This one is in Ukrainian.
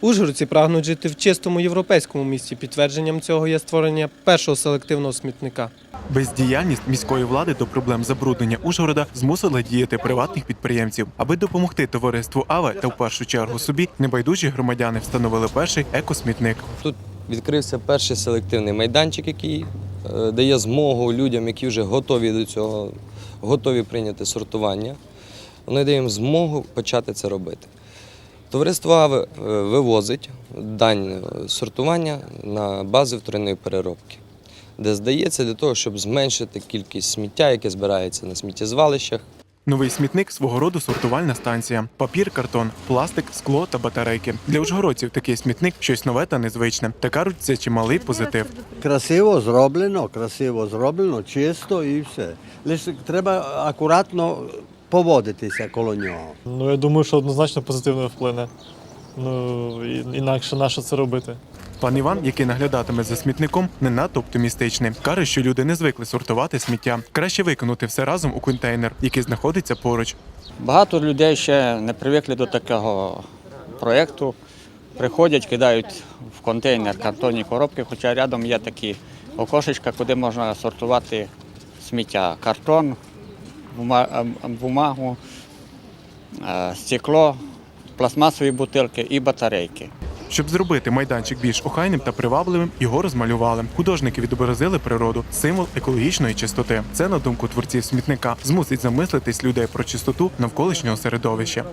Ужгородці прагнуть жити в чистому європейському місті. Підтвердженням цього є створення першого селективного смітника. Бездіяльність міської влади до проблем забруднення Ужгорода змусила діяти приватних підприємців. Аби допомогти товариству АВЕ та в першу чергу собі, небайдужі громадяни встановили перший екосмітник. Тут відкрився перший селективний майданчик, який е, дає змогу людям, які вже готові до цього, готові прийняти сортування. Вони дає їм змогу почати це робити. Товариство АВЕ е, вивозить дань сортування на бази вторинної переробки, де здається для того, щоб зменшити кількість сміття, яке збирається на сміттєзвалищах. Новий смітник свого роду сортувальна станція: папір, картон, пластик, скло та батарейки. Для ужгородців такий смітник щось нове та незвичне. Та кажуть, це чималий позитив. Красиво зроблено, красиво зроблено, чисто і все. Лише треба акуратно поводитися коло нього. Ну, я думаю, що однозначно позитивно вплине. Ну, інакше на що це робити? Пан Іван, який наглядатиме за смітником, не надто оптимістичний. Каже, що люди не звикли сортувати сміття. Краще виконати все разом у контейнер, який знаходиться поруч. Багато людей ще не привикли до такого проєкту. Приходять, кидають в контейнер картонні коробки, хоча рядом є такі окошечка, куди можна сортувати сміття. Картон, бумагу, стекло, пластмасові бутилки і батарейки. Щоб зробити майданчик більш охайним та привабливим, його розмалювали. Художники відобразили природу, символ екологічної чистоти. Це, на думку творців смітника, змусить замислитись людей про чистоту навколишнього середовища.